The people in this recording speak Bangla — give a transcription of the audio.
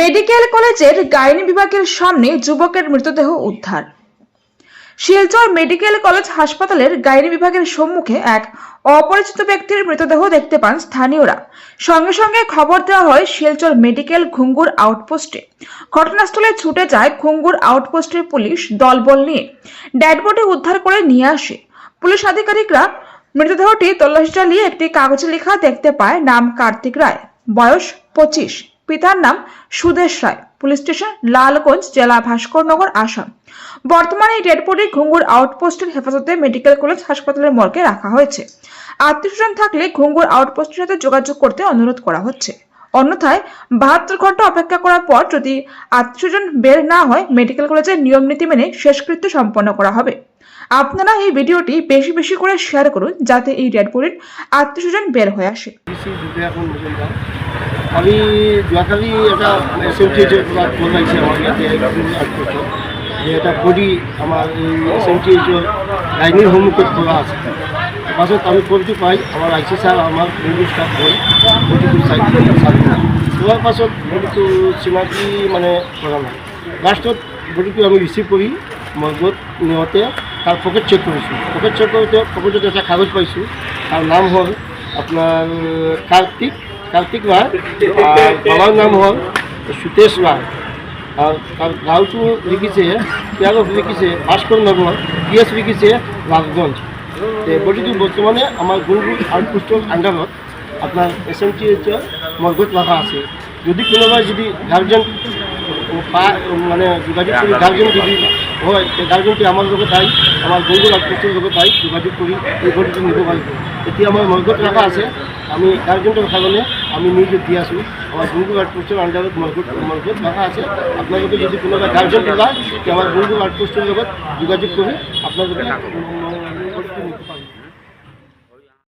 মেডিকেল কলেজের গাইনি বিভাগের সামনে যুবকের মৃতদেহ উদ্ধার। শিলচর মেডিকেল কলেজ হাসপাতালের গাইনি বিভাগের সম্মুখে এক অপরিচিত ব্যক্তির মৃতদেহ দেখতে পান স্থানীয়রা। সঙ্গে সঙ্গে খবর দেওয়া হয় শিলচর মেডিকেল ঘুঙ্গুর আউটপোস্টে। ঘটনাস্থলে ছুটে যায় ঘুঙ্গুর আউটপোস্টের পুলিশ দলবল নিয়ে। ড্যাড বডি উদ্ধার করে নিয়ে আসে। পুলিশ আধিকারিকরা মৃতদেহটি তল্লাশি চালিয়ে একটি কাগজে লেখা দেখতে পায় নাম কার্তিক রায়। বয়স পঁচিশ। পিতার নাম সুদেশ রায়। পুলিশ স্টেশন লালগঞ্জ জেলা ভাস্করনগর, আসাম। বর্তমানে এই ডেড বডি ঘুঙ্গুর আউটপোস্টের হেফাজতে মেডিকেল কলেজ হাসপাতালের মর্গে রাখা হয়েছে। আত্মীয়স্বজন থাকলে ঘুঙ্গুর আউটপোস্টের সাথে যোগাযোগ করতে অনুরোধ করা হচ্ছে। অন্যথায় বাহাত্তর ঘণ্টা অপেক্ষা করার পর যদি আত্মীয়স্বজন বের না হয় মেডিকেল কলেজের নিয়ম নীতি মেনে শেষকৃত্য সম্পন্ন করা হবে। আপনারা এই ভিডিওটি বেশি বেশি করে শেয়ার করুন যাতে এই ডেড বডির আত্মীয়স্বজন বের হয়ে আসে। আমি যোৱাকালি ইয়াতে যে এটা খোলা আছে। আমি পাই আমাৰ আই চি ছাৰ আমাৰ মেডিকেল ষ্টাফ গৈ চোৱাৰ পাছত বডিটো চিনাকি মানে কৰা নাই। লাষ্টত বডিটো আমি ৰিচিভ কৰি মৰ্গত নিওঁতে তাৰ পকেট চেক কৰিছোঁ। পকেট চেক কৰোঁতে পকেটত এটা কাগজ পাইছোঁ। তাৰ নাম হ'ল আপনার কার্তিক কার্তিক রায় আর বাবার নাম হল সুতেশ রায় আর তার গাঁওটো লিখিছে ইয়ারও লিখিছে ভাস্কর নগর পিএস লিখিছে বডিটো বর্তমানে আমার গুণগুল আউটপোস্টর আন্ডারত আপনার এস এম টি এইচৰ রাখা আছে, যদি কোনোবাই যদি গার্জেন মানে যোগাযোগ কৰি গাৰ্জেন যদি হয় তে গাৰ্জেনটো আমাৰ লগত আহি আমাৰ গুণগুল আউটপোস্টৰ লগত আহি যোগাযোগ কৰি এই বডিটো নিব পাৰিব এতিয়া আমাৰ মৰ্গত ৰাখা আছে, আমি গাৰ্জেণ্টৰ কাৰণে আমি নিউজত দি আছোঁ আমাৰ গুণগুল আউটপোস্টৰ আণ্ডাৰত মৰ্গত মৰ্গত ৰাখা আছে। আপোনালোকে যদি কোনোবা গাৰ্জেন ওলায় তেতিয়া আমাৰ গুণগুল আউটপোস্টৰ লগত যোগাযোগ আপোনালোকে বডিটো নিব পাৰিব